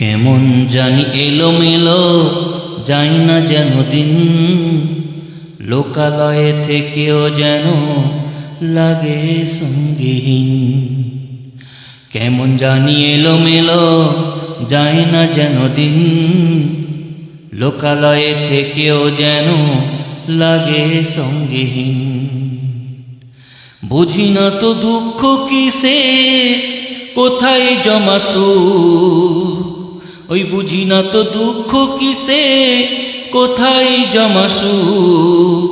কেমন জানি এলো মেলো যাই না যেন দিন। লোকালয়ে থেকেও যেন লাগে সঙ্গীহীন কেমন জানি এলো মেলো যাই না যেন দিন। লোকালয়ে থেকেও যেন লাগে সঙ্গীহীন বুঝি না তো দুঃখ কিসে, কোথায় জমা সুর? ওই বুঝি না তো দুঃখ কিসে? কোথায় জমা সুখ?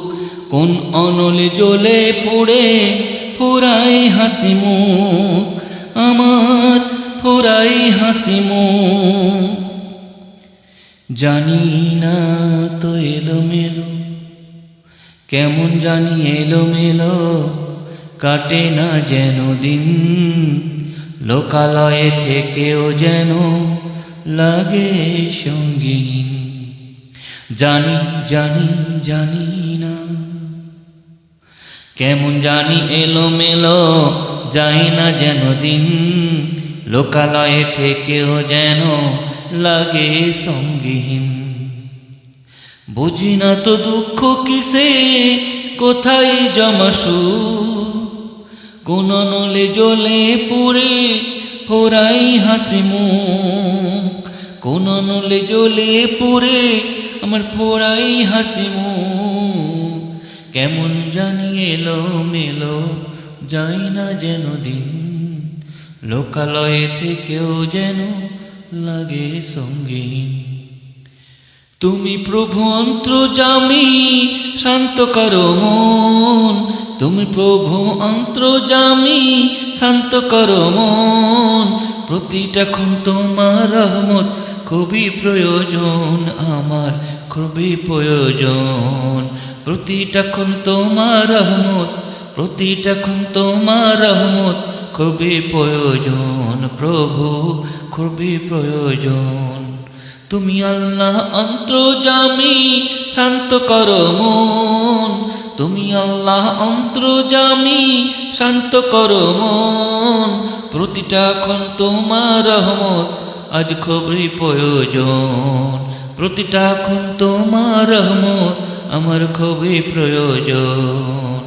কোন অনলে জ্বলে পড়ে ফুরাই হাসি মুখ? আমার ফুরাই হাসি জানি না তো এলো মেলো কেমন জানি এলো মেলো কাটে না যেন দিন, লোকালয়ে থেকেও যেন লাগে সঙ্গীন। জানি জানি জানি না। কেমন জানি এলো মেলো যাই না যেন দিন। লোকালয়ে থেকেও যেন লাগে সঙ্গীহীন বুঝি না তো দুঃখ কিসে, কোথায় জমাসু কোন নলে জ্বলে পুড়ে ফোরাই হাসি মুখ কোন নলে জ্বলে পড়ে আমার ফোরাই হাসি কেমন জানি এলো মেলো, যাই না যেন দিন। লোকালয়ে থেকেও যেন লাগে সঙ্গীন। তুমি প্রভু অন্তর্জামী শান্ত করো মন। তুমি প্রভু অন্তর্জামী শান্ত করো মন। প্রতিটা ক্ষণ তোমার রহমত, খুবই প্রয়োজন আমার, খুবই প্রয়োজন। প্রতিটা ক্ষণ তোমার রহমত, প্রতিটা ক্ষণ তোমার রহমত, খুবই প্রয়োজন। প্রভু, খুবই প্রয়োজন। তুমি আল্লাহ অন্তর্জামী শান্ত করো মন। তুমি আল্লাহ অন্তর্জামী শান্ত করো মন। প্রতিটা ক্ষণ তোমার রহমত আজ খুবই প্রয়োজন। প্রতিটা ক্ষণ তোমার রহমত আমার খুবই প্রয়োজন।